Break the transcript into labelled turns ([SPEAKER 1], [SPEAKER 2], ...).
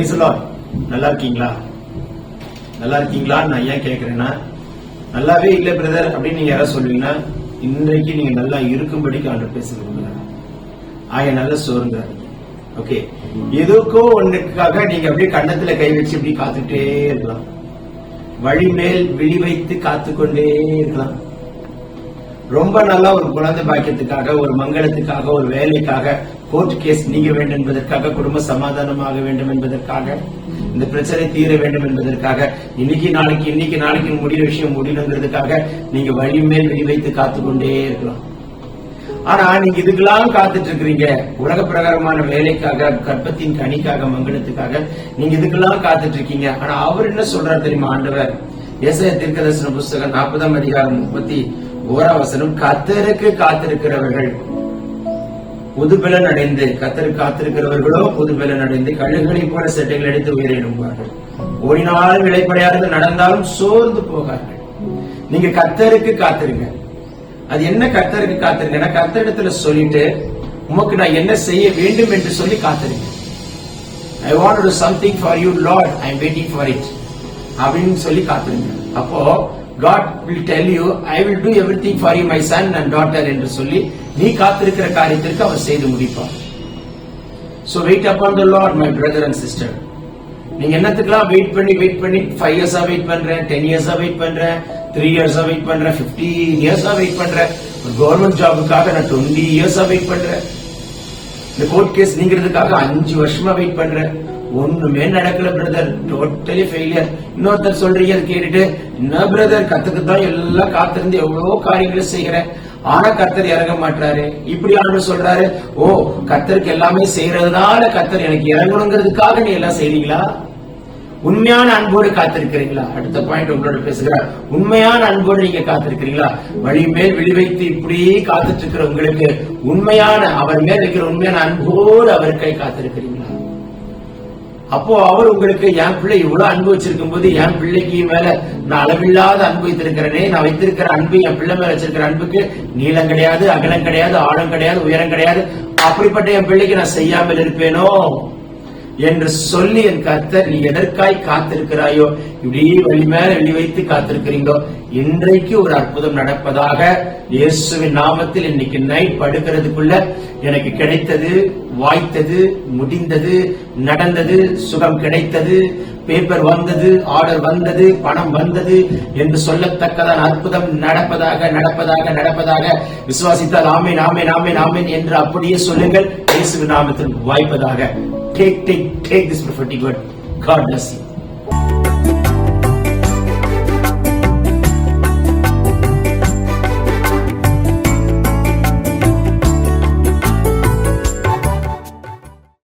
[SPEAKER 1] Price நல்லா இருக்கீங்களா நல்லா இருக்கீங்களா நான் ஏன் கேட்கறேன்னா நல்லாவே இல்லை பிரதர் அப்படின்னு நீங்க யாராவது சொல்லுவீங்கன்னா இன்றைக்கு நீங்க நல்லா இருக்கும்படிக்கு ஆண்டு பேச விரும்புகிறேன் ஆய நல்ல சோறுங்கிறாரு ஓகே எதுக்கோ ஒண்ணுக்காக நீங்க அப்படியே கண்ணத்துல கை வச்சு இப்படி காத்துட்டே இருக்கலாம். வழி மேல் விழி வைத்து காத்துக்கொண்டே இருக்கலாம். ரொம்ப நல்லா ஒரு குழந்தை பாக்கியத்துக்காக ஒரு மங்களத்துக்காக ஒரு வேலைக்காக கோர்ட் கேஸ் நீங்க வேண்டும் என்பதற்காக குடும்ப சமாதானமாக வேண்டும் என்பதற்காக இந்த பிரச்சனை தீர வேண்டும் என்பதற்காக இன்னைக்கு நாளைக்கு இன்னைக்கு நாளைக்கு முடிய விஷயம் முடியணுங்கிறதுக்காக நீங்க வழிமேல் காத்துக்கொண்டே இருக்கலாம். ஆனா நீங்க இதுக்கெல்லாம் காத்துட்டு இருக்கிறீங்க உலக பிரகாரமான வேலைக்காக கற்பத்தின் கனிக்காக மங்களத்துக்காக நீங்க இதுக்கெல்லாம் காத்துட்டு இருக்கீங்க ஆனா அவர் என்ன சொல்றாரு தெரியுமா ஆண்டவர்? ஏசாய தீர்க்கதர்சன புஸ்தகம் நாற்பதாம் அதிகாரம் முப்பத்தி ஓராவசனம் கத்தருக்கு காத்திருக்கிறவர்கள். புதுபலன் அடைந்து கத்தருக்கு காத்திருக்கிறவர்களோ புதுபலன் அடைந்து கழுகுகளை போல செட்டைகள் அடித்து உயிரிடுவார்கள் ஓடினாலும் இழைப்படையாது நடந்தாலும் சோர்ந்து போகார்கள். நீங்க கத்தருக்கு காத்திருங்க. அது என்ன கத்தருக்கு காத்திருங்கன்னா கத்தரிடத்துல சொல்லிட்டு உமக்கு நான் என்ன செய்ய வேண்டும் என்று சொல்லி காத்திருங்க. I want to something for you lord I am waiting for it அப்படின்னு சொல்லி காத்திருங்க. அப்போ God will tell you I will do everything for you my son and daughter என்று சொல்லி நீ காத்திருக்கிற காரியத்திற்கு அவர் செய்து முடிப்பார். So wait up on the lord my brother and sister நீங்க என்னத்துக்கெல்லாம் வெயிட் பண்ணி வெயிட் பண்ணி ஃபைவ் இயர்ஸா வெயிட் பண்றேன் டென் இயர்ஸா வெயிட் பண்றேன் த்ரீ இயர்ஸா வெயிட் பண்றேன் பிப்டீன் இயர்ஸா வெயிட் பண்றேன் ஒரு கவர்மெண்ட் ஜாபுக்காக நான் டுவெண்ட்டி இயர்ஸா வெயிட் பண்றேன் இந்த கோர்ட் கேஸ் நீங்கிறதுக்காக அஞ்சு வருஷமா வெயிட் பண்றேன் ஒண்ணுமே நடக்கல பிரதர் டோட்டலி ஃபெயிலியர் இன்னொருத்தர் சொல்றீங்க அதை கேட்டுட்டு என்ன பிரதர் கத்துக்கு தான் எல்லாம் காத்திருந்து எவ்வளவோ காரியங்களை செய்கிறேன். ஆனா கர்த்தர் இறங்க மாட்டாரு இப்படி ஆண்டு சொல்றாரு ஓ கர்த்தருக்கு எல்லாமே செய்யறதுனால கத்தர் எனக்கு இறங்கணுங்கிறதுக்காக நீ எல்லாம் செய்றீங்களா? உண்மையான அன்போடு காத்திருக்கிறீங்களா? அடுத்த பாயிண்ட் உங்களோட பேசுகிறார். உண்மையான அன்போடு நீங்க காத்திருக்கிறீங்களா? வழி மேல் விழி வைத்து இப்படியே காத்துட்டு இருக்கிற உங்களுக்கு உண்மையான அவர் மேல் இருக்கிற உண்மையான அன்போடு அவர் கை காத்திருக்கிறீங்களா? அப்போ அவர் உங்களுக்கு என் பிள்ளை இவ்வளவு அன்பு வச்சிருக்கும் போது என் பிள்ளைக்கு மேல நான் அளவில்லாத அன்பு வைத்திருக்கிறேனே நான் வைத்திருக்கிற அன்பு என் பிள்ளை மேல வச்சிருக்கிற அன்புக்கு நீளம் கிடையாது அகலம் கிடையாது ஆழம் கிடையாது உயரம் கிடையாது. அப்படிப்பட்ட என் பிள்ளைக்கு நான் செய்யாமல் இருப்பேனோ? என்று சொல்லி என் கர்த்தர் நீ எதற்காய் காத்திருக்கிறாயோ? இப்படி வழி மேல வெளி வைத்து காத்திருக்கிறீங்களோ? இன்றைக்கு ஒரு அற்புதம் நடப்பதாக இயேசுவின் நாமத்தில் இன்னைக்கு நைட் படுக்கிறதுக்குள்ள எனக்கு கிடைத்தது வாய்த்தது முடிந்தது நடந்தது சுகம் கிடைத்தது பேப்பர் வந்தது ஆர்டர் வந்தது பணம் வந்தது என்று சொல்லத்தக்கதான் அற்புதம் நடப்பதாக நடப்பதாக நடப்பதாக விசுவாசித்தால் ஆமேன் ஆமேன் ஆமேன் ஆமேன் என்று அப்படியே சொல்லுங்கள் இயேசுவின் நாமத்தில் வாய்ப்பதாக take take take this prophetic word god bless you